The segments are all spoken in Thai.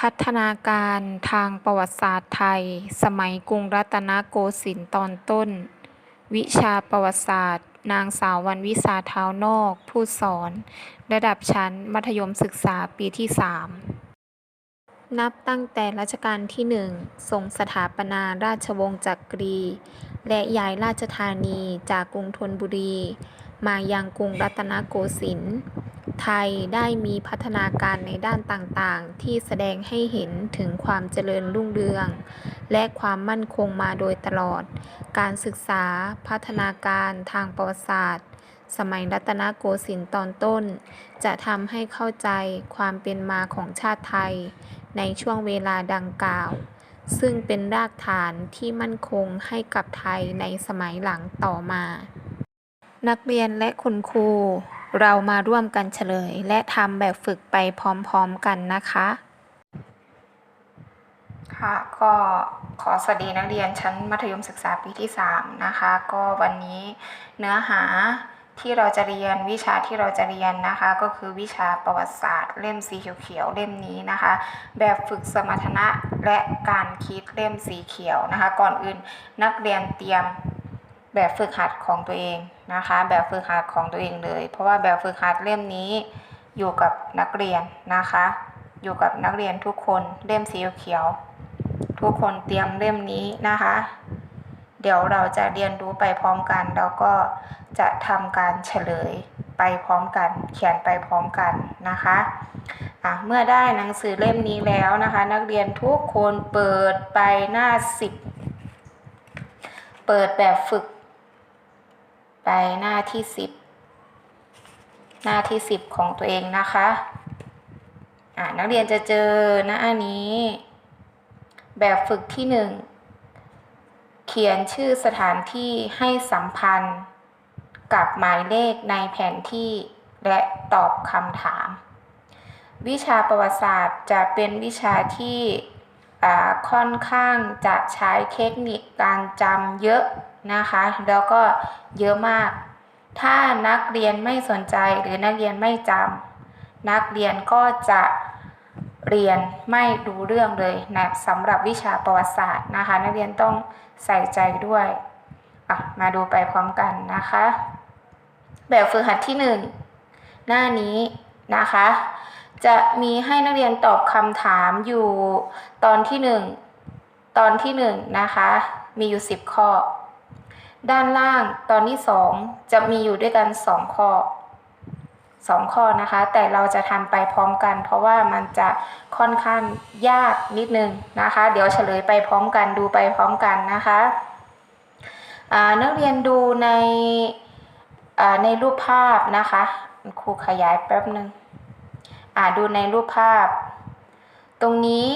พัฒนาการทางประวัติศาสตร์ไทย สมัยกรุงรัตนโกสินทร์ตอนต้น วิชาประวัติศาสตร์ นางสาววรรณวิสาเท้านอก ผู้สอน ระดับชั้น มัธยมศึกษาปีที่ 3 นับตั้งแต่รัชกาลที่หนึ่งทรงสถาปนาราชวงศ์จักรี และย้ายราชธานีจากกรุงธนบุรี มายังกรุงรัตนโกสินทร์ไทยได้มีพัฒนาการในด้านต่างๆ ที่แสดงให้เห็นถึงความเจริญรุ่งเรือง และความมั่นคงมาโดยตลอด การศึกษาพัฒนาการทางประวัติศาสตร์ สมัยรัตนโกสินทร์ตอนต้น จะทำให้เข้าใจความเป็นมาของชาติไทย ในช่วงเวลาดังกล่าว ซึ่งเป็นรากฐานที่มั่นคงให้กับไทยในสมัยหลังต่อมา นักเรียนและคุณครู เรามาร่วมกันเฉลย และทำแบบฝึกไปพร้อมๆกันนะคะ ค่ะก็ขอสวัสดีนักเรียนชั้นมัธยมศึกษาปีที่ 3 นะคะ ก็วันนี้เนื้อหาที่เราจะเรียนวิชาที่เราจะเรียนนะคะ ก็คือวิชาประวัติศาสตร์ เล่มสีเขียวๆเล่มนี้นะคะ แบบฝึกสมรรถนะและการคิดเล่มสีเขียวนะคะ ก่อนอื่นนักเรียนเตรียม แบบฝึกหัดของตัวเองนะคะ แบบฝึกหัดของตัวเองเลย เพราะว่าแบบฝึกหัดเล่มนี้อยู่กับนักเรียนนะคะ อยู่กับนักเรียนทุกคนเล่มสีเขียว ทุกคนเตรียมเล่มนี้นะคะ เดี๋ยวเราจะเรียนรู้ไปพร้อมกัน แล้วก็จะทำการเฉลยไปพร้อมกัน เขียนไปพร้อมกันนะคะะเมื่อได้หนังสือเล่มนี้แล้วนะคะ นักเรียนทุกคนเปิดไปหน้าสิบเปิดแบบฝึก ไปหน้าที่สิบหน้าที่สิบของตัวเองนะคะอะนักเรียนจะเจอหน้านี้ แบบฝึกที่หนึ่งเขียนชื่อสถานที่ให้สัมพันธ์ กับหมายเลขในแผนที่และตอบคำถาม วิชาประวัติศาสตร์จะเป็นวิชาที่ค่อนข้างจะใช้เทคนิคการจำเยอะ นะคะ แล้วก็เยอะมาก ถ้านักเรียนไม่สนใจหรือนักเรียนไม่จำนักเรียนก็จะเรียนไม่รู้เรื่องเลยนะสำหรับวิชาประวัติศาสตร์นะคะ นักเรียนต้องใส่ใจด้วยมาดูไปพร้อมกันนะคะ แบบฝึกหัดที่ 1 หน้านี้นะคะ จะมีให้นักเรียนตอบคำถามอยู่ตอนที่ 1 ตอนที่ 1 นะคะ มีอยู่ 10 ข้อ ด้านล่างตอนที่2จะมีอยู่ด้วยกัน2ข้อ2ข้อนะคะ แต่เราจะทำไปพร้อมกัน เพราะว่ามันจะค่อนข้างยากนิดนึงนะคะ เดี๋ยวเฉลยไปพร้อมกันดูไปพร้อมกันนะคะนักเรียนดูในในรูปภาพนะคะครูขยายแป๊บหนึ่งดูในรูปภาพ ตรงนี้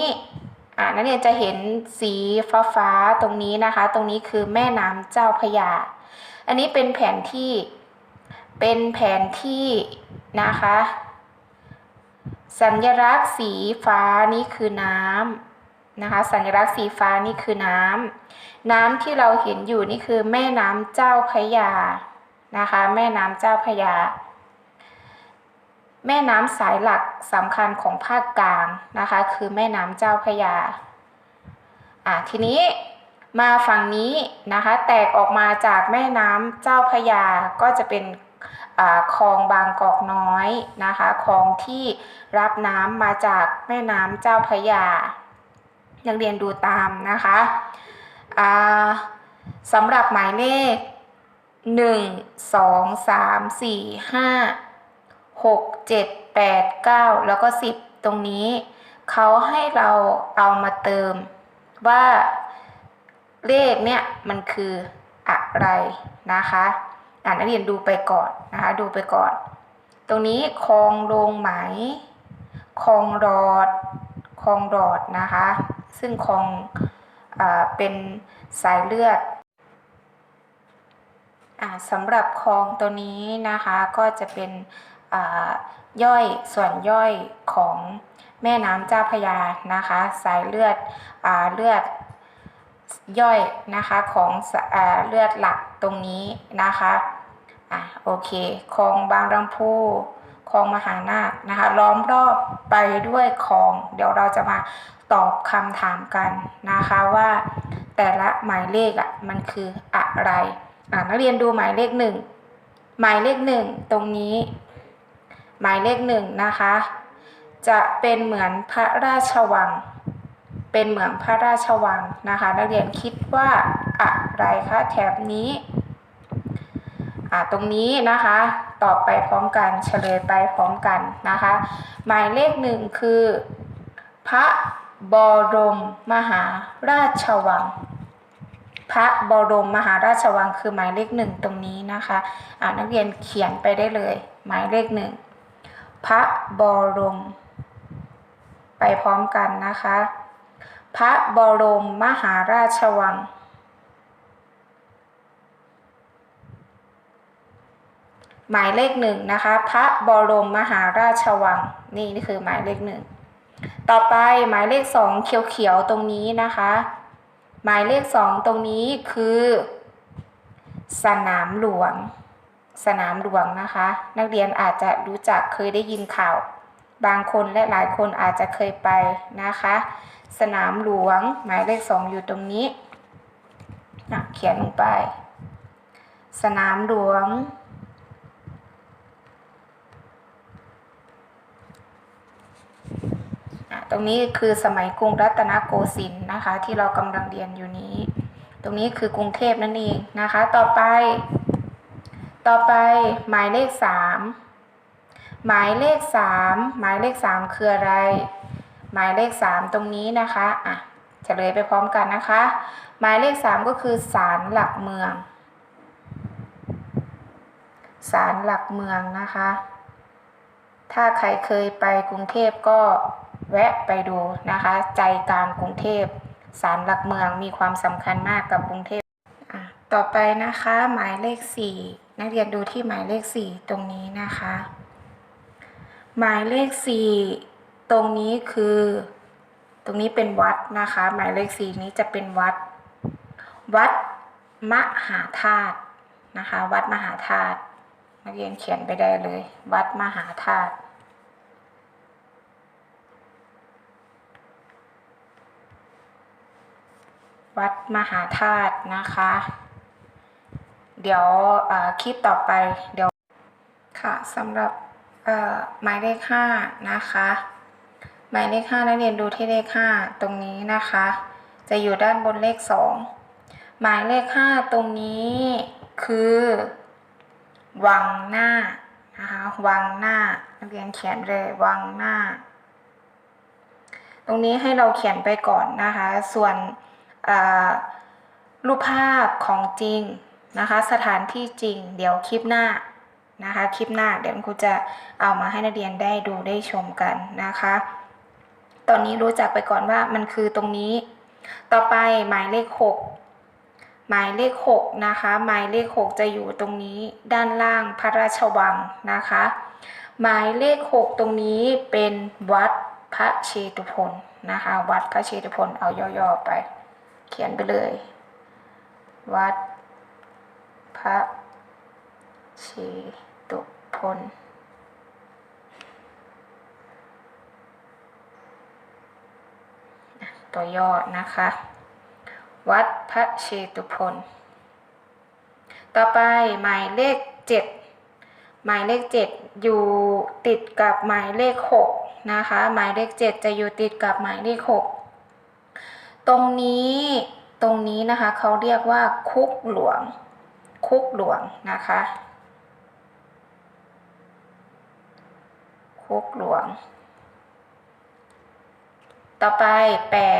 นักเรียนจะเห็นสีฟ้าฟ้าตรงนี้นะคะ ตรงนี้คือแม่น้ำเจ้าพยา อันนี้เป็นแผนที่เป็นแผนที่นะคะ สัญลักษณ์สีฟ้านี่คือน้ำนะคะ สัญลักษณ์สีฟ้านี่คือน้ำน้ำที่เราเห็นอยู่นี่คือแม่น้ำเจ้าพยานะคะ แม่น้ำเจ้าพยา แม่น้ำสายหลักสำคัญของภาคกลางนะคะ คือแม่น้ำเจ้าพยาอะทีนี้มาฝั่งนี้นะคะ แตกออกมาจากแม่น้ำเจ้าพยาก็จะเป็นคลองบางกอกน้อยนะคะคลองที่รับน้ำมาจากแม่น้ำเจ้าพยานักเรียนดูตามนะคะสำหรับหมายเลข 1 2 3 4 5 6 7 8 9 แล้วก็ 10 ตรงนี้ เขาให้เราเอามาเติมว่าเลขเนี่ยมันคืออะไรนะคะอ่านนักเรียนดูไปก่อนนะคะ ดูไปก่อน ตรงนี้คลองโรงไหมคลองรอดคลองรอดนะคะ ซึ่งคลองอเป็นสายเลือดสำหรับคลองตัวนี้นะคะก็จะเป็น ย่อยส่วนย่อยของแม่น้ำเจ้าพยานะคะ สายเลือดอเลือดย่อยนะคะของอเลือดหลักตรงนี้นะคะอะโอเคคลองบางลำพูคคลองมหานาคนะคะ ล้อมรอบไปด้วยคลอง เดี๋ยวเราจะมาตอบคำถามกันนะคะว่าแต่ละหมายเลขอะมันคืออะไรอ่านักเรียนดูหมายเลขหนึ่งหมายเลขหนึ่งตรงนี้ หมายเลขหนึ่งนะคะ จะเป็นเหมือนพระราชวัง เป็นเหมือนพระราชวังนะคะ นักเรียนคิดว่าอะไรคะแถบนี้ตรงนี้นะคะตอบไปพร้อมกันเฉลยไปพร้อมกันนะคะ หมายเลขหนึ่งคือ พระบรมมหาราชวัง พระบรมมหาราชวังคือหมายเลขหนึ่งตรงนี้นะคะ นักเรียนเขียนไปได้เลย หมายเลขหนึ่ง พระบรม ไปพร้อมกันนะคะ พระบรมมหาราชวัง หมายเลขหนึ่งนะคะ พระบรมมหาราชวัง นี่นี่คือหมายเลขหนึ่ง ต่อไปหมายเลขสองเขียวๆตรงนี้นะคะ หมายเลขสองตรงนี้คือ สนามหลวง สนามหลวงนะคะ นักเรียนอาจจะรู้จักเคยได้ยินข่าว บางคนและหลายคนอาจจะเคยไปนะคะ สนามหลวงหมายเลขสองอยู่ตรงนี้อะเขียนลงไป สนามหลวง ตรงนี้คือสมัยกรุงรัตนโกสินทร์นะคะ ที่เรากำลังเรียนอยู่นี้ ตรงนี้คือกรุงเทพนั่นเองนะคะ ต่อไป ต่อไปหมายเลขสามหมายเลขสามหมายเลขสามคืออะไร หมายเลขสามตรงนี้นะคะอะเฉลยไปพร้อมกันนะคะ หมายเลขสามก็คือศาลหลักเมืองศาลหลักเมืองนะคะ ถ้าใครเคยไปกรุงเทพก็แวะไปดูนะคะ ใจกลางกรุงเทพศาลหลักเมืองมีความสำคัญมากกับกรุงเทพอะต่อไปนะคะ หมายเลขสี่ นักเรียนดูที่หมายเลขสี่ตรงนี้นะคะ หมายเลขสี่ตรงนี้คือ ตรงนี้เป็นวัดนะคะ หมายเลขสี่นี้จะเป็นวัด วัดมหาธาตุนะคะ วัดมหาธาตุนักเรียนเขียนไปได้เลย วัดมหาธาตุวัดมหาธาตุนะคะ เดี๋ยวคลิปต่อไปเดี๋ยวค่ะสำหรับหมายเลขห้านะคะ หมายเลขห้านักเรียนดูที่เลขห้าตรงนี้นะคะ จะอยู่ด้านบนเลขสองหมายเลขห้าตรงนี้คือวังหน้านะคะวังหน้านักเรียนเขียนเลยวังหน้า ตรงนี้ให้เราเขียนไปก่อนนะคะ ส่วนรูปภาพของจริง นะคะ สถานที่จริง เดี๋ยวคลิปหน้านะคะ คลิปหน้าเดี๋ยวครูจะเอามาให้นักเรียนได้ดูได้ชมกันนะคะ ตอนนี้รู้จักไปก่อนว่ามันคือตรงนี้ ต่อไปหมายเลขหกหมายเลขหกนะคะ หมายเลขหกจะอยู่ตรงนี้ด้านล่างพระราชวังนะคะ หมายเลขหกตรงนี้เป็นวัดพระเชตุพนนะคะ วัดพระเชตุพนเอาย่อๆไป เขียนไปเลย วัด พระเชตุพนตัวย่อนะคะ วัดพระเชตุพนต่อไปหมายเลขเจ็ดหมายเลขเจ็ดอยู่ติดกับหมายเลขหกนะคะ หมายเลขเจ็ดจะอยู่ติดกับหมายเลขหกตรงนี้ตรงนี้นะคะเขาเรียกว่าคุกหลวง คุกหลวงนะคะ คุกหลวง ต่อไป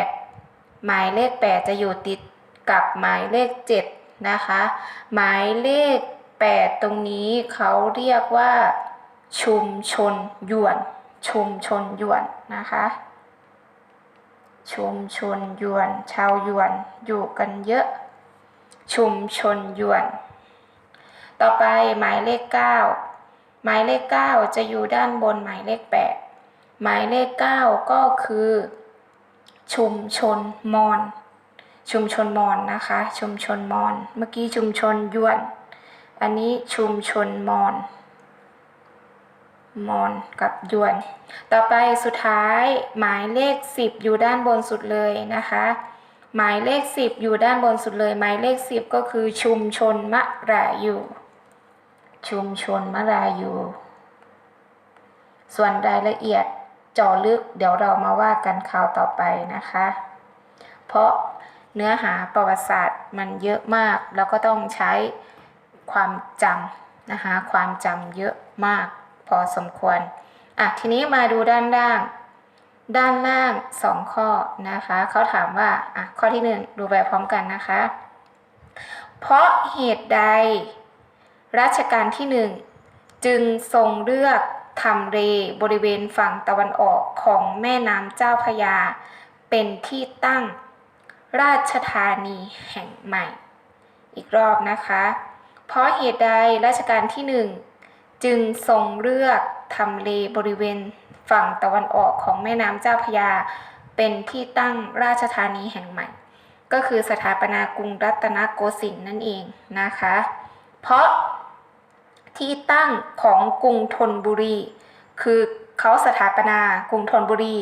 8 หมายเลข 8 จะอยู่ติดกับหมายเลข 7 นะคะ หมายเลข 8 ตรงนี้เขาเรียกว่า ชุมชนยวน ชุมชนยวนนะคะชุมชนยวน ชาวยวน อยู่กันเยอะ ชุมชนยวน ต่อไปหมายเลข 9 หมายเลข 9 จะอยู่ด้านบนหมายเลข 8 หมายเลข 9 ก็คือ ชุมชนมอญชุมชนมอญนะคะ ชุมชนมอญเมื่อกี้ชุมชนยวน อันนี้ชุมชนมอญมอนกับยวน ต่อไปสุดท้ายหมายเลข 10 อยู่ด้านบนสุดเลยนะคะ หมายเลข 10 อยู่ด้านบนสุดเลย หมายเลข 10 ก็คือชุมชนมะรายู ชุมชนมะรายู ส่วนรายละเอียดจาะลึกเดี๋ยวเรามาว่ากันคราวต่อไปนะคะ เพราะเนื้อหาประวัติศาสตร์มันเยอะมาก แล้วก็ต้องใช้ความจำนะคะ ความจำเยอะมากพอสมควร อะ ทีนี้มาดูด้านล่าง ด้านล่างสองข้อนะคะ เขาถามว่า อะ ข้อที่หนึ่งดูไปพร้อมกันนะคะ เพราะเหตุใด รัชกาลที่หนึ่งจึงทรงเลือกทำเลบริเวณฝั่งตะวันออกของแม่น้ำเจ้าพยา เป็นที่ตั้งราชธานีแห่งใหม่ อีกรอบนะคะ เพราะเหตุใดรัชกาลที่หนึ่งจึงทรงเลือกทำเลบริเวณฝั่งตะวันออกของแม่น้ำเจ้าพยา เป็นที่ตั้งราชธานีแห่งใหม่ ก็คือสถาปนากรุงรัตนโกสินทร์นั่นเองนะคะ เพราะ ที่ตั้งของกรุงธนบุรี คือเขาสถาปนากรุงธนบุรี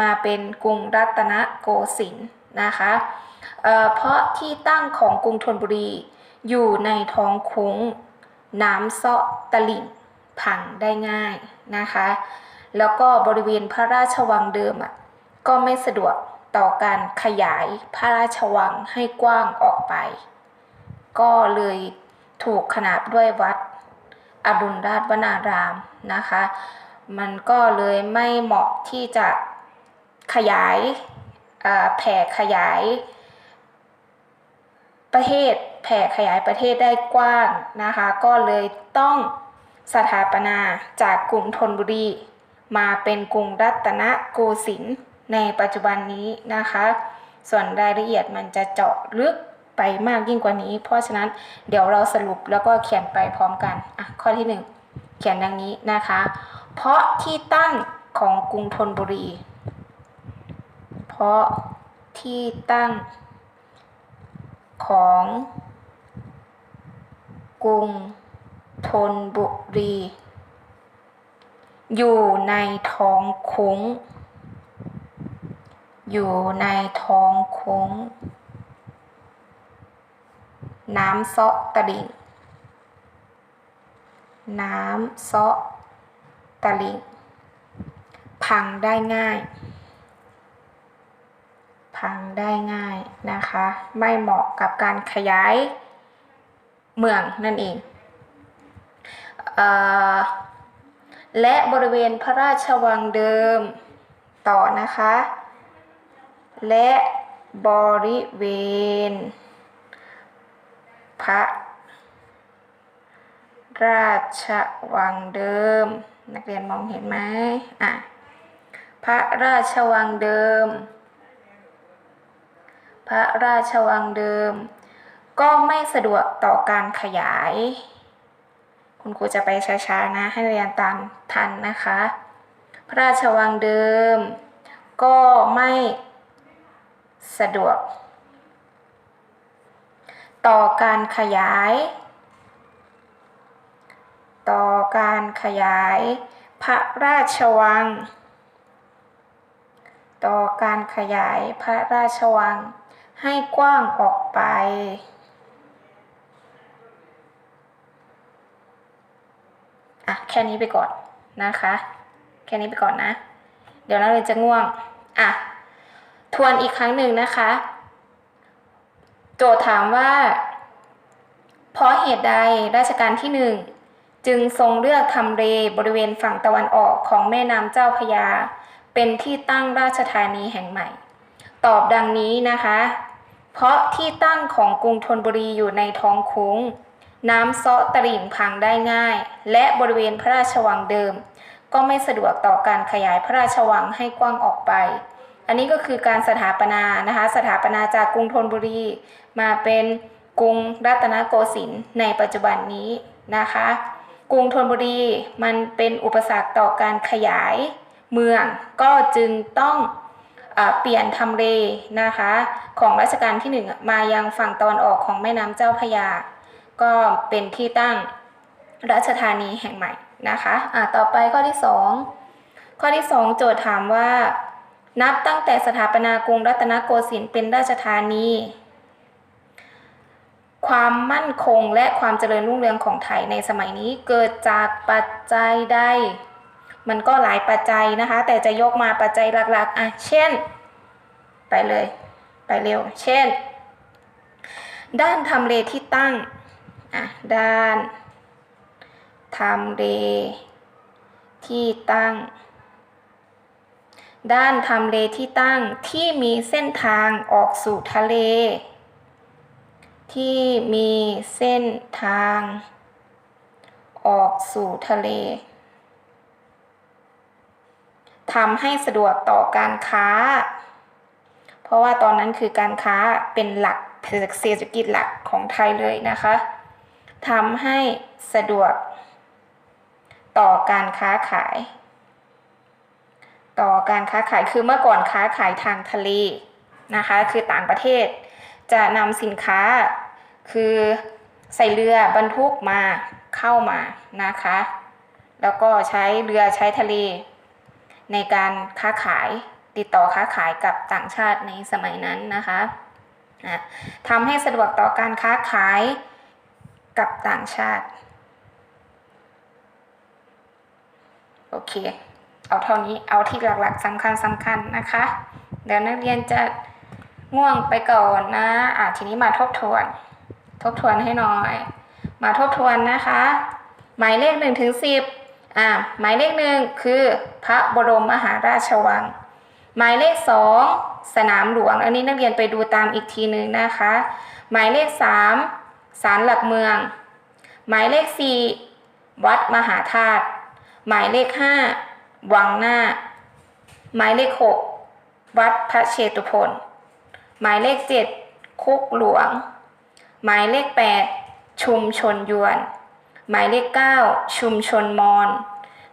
มาเป็นกรุงรัตนโกสินทร์นะคะเเพราะที่ตั้งของกรุงธนบุรี อยู่ในท้องคุ้ง น้ำเซาะตลิ่งพังได้ง่ายนะคะ แล้วก็บริเวณพระราชวังเดิมอะก็ไม่สะดวกต่อการขยายพระราชวังให้กว้างออกไป ก็เลยถูกขนาบด้วยวัด อดุลราชวนารามนะคะ มันก็เลยไม่เหมาะที่จะขยายแผ่ขยายประเทศแผ่ขยายประเทศได้กว้างนะคะ ก็เลยต้องสถาปนาจากกรุงธนบุรี มาเป็นกรุงรัตนโกสินทร์ในปัจจุบันนี้นะคะ ส่วนรายละเอียดมันจะเจาะลึก ไปมากยิ่งกว่านี้ เพราะฉะนั้นเดี๋ยวเราสรุปแล้วก็เขียนไปพร้อมกันอะข้อที่หนึ่งเขียนดังนี้นะคะ เพราะที่ตั้งของกรุงธนบุรี เพราะที่ตั้งของกรุงธนบุรี อยู่ในท้องคุ้ง อยู่ในท้องคุ้ง น้ำเซาะตะลิ่ง น้ำเซาะตะลิ่ง พังได้ง่าย พังได้ง่ายนะคะ ไม่เหมาะกับการขยายเมืองนั่นเองเออและบริเวณพระราชวังเดิมต่อนะคะ และบริเวณ พระ ราชวังเดิม นักเรียนมองเห็นไหมอะพระราชวังเดิม พระราชวังเดิม ก็ไม่สะดวกต่อการขยาย คุณครูจะไปช้าๆนะให้เรียนตามทันนะคะ พระราชวังเดิม ก็ไม่สะดวก ต่อการขยาย ต่อการขยาย พระราชวัง ต่อการขยายพระราชวัง ให้กว้างออกไป อะ แค่นี้ไปก่อนนะคะ แค่นี้ไปก่อนนะ เดี๋ยวนักเรียจะง่วง อะ ทวนอีกครั้งหนึ่งนะคะ โจทย์ถามว่า เพราะเหตุใดราชการที่หนึ่งจึงทรงเลือกทำเลบริเวณฝั่งตะวันออกของแม่น้ำเจ้าพระยา เป็นที่ตั้งราชธานีแห่งใหม่ ตอบดังนี้นะคะ เพราะที่ตั้งของกรุงธนบุรีอยู่ในท้องคุ้ง น้ำเซาะตลิ่งพังได้ง่าย และบริเวณพระราชวังเดิม ก็ไม่สะดวกต่อการขยายพระราชวังให้กว้างออกไป อันนี้ก็คือการสถาปนานะคะ สถาปนาจากกรุงธนบุรี มาเป็นกรุงรัตนโกสินทร์ในปัจจุบันนี้นะคะ กรุงธนบุรีมันเป็นอุปสรรคต่อการขยายเมือง ก็จึงต้องเอเปลี่ยนทำเลนะคะ ของรัชกาลที่หนึ่งมายังฝั่งตะวันออกของแม่น้ำเจ้าพระยา ก็เป็นที่ตั้งราชธานีแห่งใหม่นะคะอะต่อไปข้อที่สองข้อที่สองโจทย์ถามว่า นับตั้งแต่สถาปนากรุงรัตนโกสินทร์เป็นราชธานี ความมั่นคงและความเจริญรุ่งเรืองของไทยในสมัยนี้เกิดจากปัจจัยใด มันก็หลายปัจจัยนะคะ แต่จะยกมาปัจจัยหลักๆ อะ เช่น ไปเลย ไปเร็ว เช่น ด้านทำเลที่ตั้ง อะ ด้านทำเลที่ตั้ง ด้านทำเลที่ตั้งที่มีเส้นทางออกสู่ทะเล ที่มีเส้นทาง ออกสู่ทะเลทำให้สะดวกต่อการค้า เพราะว่าตอนนั้นคือการค้าเป็นหลักเศรษฐกิจหลักของไทยเลยนะคะทำให้สะดวกต่อการค้าขาย ต่อการค้าขายคือเมื่อก่อนค้าขายทางทะเลนะคะ คือต่างประเทศ จะนำสินค้าคือใส่เรือบรรทุกมาเข้ามานะคะ แล้วก็ใช้เรือใช้ทะเล ในการค้าขายติดต่อค้าขายกับต่างชาติในสมัยนั้นนะคะอะทำให้สะดวกต่อการค้าขายกับต่างชาติโอเค เอาเท่านี้เอาที่หลักๆสำคัญสำคัญนะคะ เดี๋ยวนักเรียนจะง่วงไปก่อนนะอะทีนี้มาทบทวน ทบทวนให้หน่อย มาทบทวนนะคะ หมายเลขหนึ่งถึงสิบอะหมายเลขหนึ่งคือพระบรมมหาราชวัง หมายเลขสองสนามหลวง อันนี้นักเรียนไปดูตามอีกทีหนึ่งนะคะ หมายเลขสามศาลหลักเมือง หมายเลขสี่วัดมหาธาตุหมายเลขห้า วังหน้า หมายเลขหกวัดพระเชตุพนหมายเลขเจ็ดคุกหลวง หมายเลขแปดชุมชนยวน หมายเลขเก้าชุมชนมอญ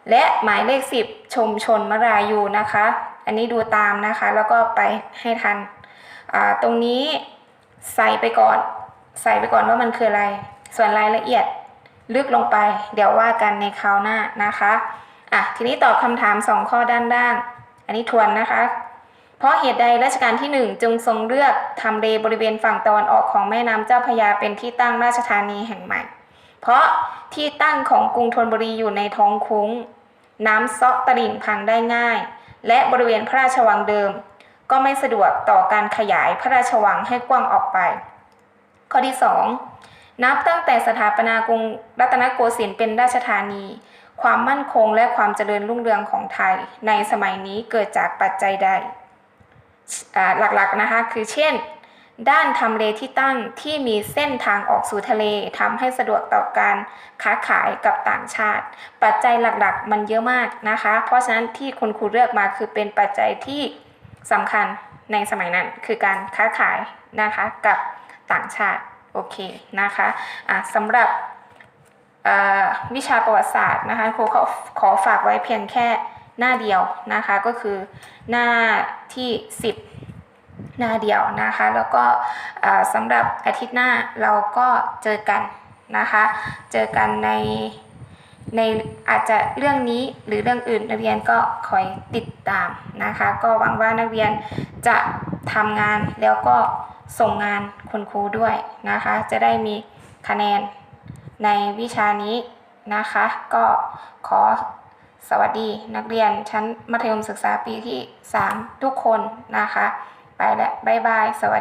และหมายเลขสิบชุมชนมรายูนะคะ อันนี้ดูตามนะคะแล้วก็ไปให้ทัน ตรงนี้ใส่ไปก่อน ใส่ไปก่อนว่ามันคืออะไร ส่วนรายละเอียดลึกลงไป เดี๋ยวว่ากันในคราวหน้านะคะ อะทีนี้ตอบคำถามสองข้อด้านล่าง อันนี้ทวนนะคะ เพราะเหตุใดรัชกาลที่หนึ่งจึงทรงเลือกทำเลบริเวณฝั่งตะวันออกของแม่น้ำเจ้าพยาเป็นที่ตั้งราชธานีแห่งใหม่ เพราะที่ตั้งของกรุงธนบุรีอยู่ในท้องคุ้ง น้ำซาะตลิ่งพังได้ง่าย และบริเวณพระราชวังเดิม ก็ไม่สะดวกต่อการขยายพระราชวังให้กว้างออกไป ข้อที่ 2 นับตั้งแต่สถาปนากรุงรัตนโกสินทร์เป็นราชธานีความมั่นคงและความเจริญรุ่งเรืองของไทย ในสมัยนี้เกิดจากปัจจัยใดหลักๆนะคะคือเช่น ด้านทำเลที่ตั้งที่มีเส้นทางออกสู่ทะเลทำให้สะดวกต่อการค้าขายกับต่างชาติ ปัจจัยหลักๆ มันเยอะมากนะคะ เพราะฉะนั้นที่คุณครูเลือกมาคือเป็นปัจจัยที่สำคัญในสมัยนั้นคือการค้าขายนะคะกับต่างชาติโอเคนะคะะสำหรับ วิชาประวัติศาสตร์นะคะครูเขอขอฝากไว้เพียงแค่หน้าเดียวนะคะก็คือหน้าที่ 10 หน้าเดียวนะคะ แล้วก็สำหรับอาทิตย์หน้าเราก็เจอกันนะคะ เจอกันในในอาจจะเรื่องนี้หรือเรื่องอื่นนักเรียนก็คอยติดตามนะคะ ก็หวังว่านักเรียนจะทำงานแล้วก็ส่งงานคุณครูด้วยนะคะ จะได้มีคะแนน ในวิชานี้นะคะ ก็ขอสวัสดีนักเรียนชั้นมัธยมศึกษาปีที่ 3 ทุกคนนะคะ ไปและบ๊ายบาย สวัสดี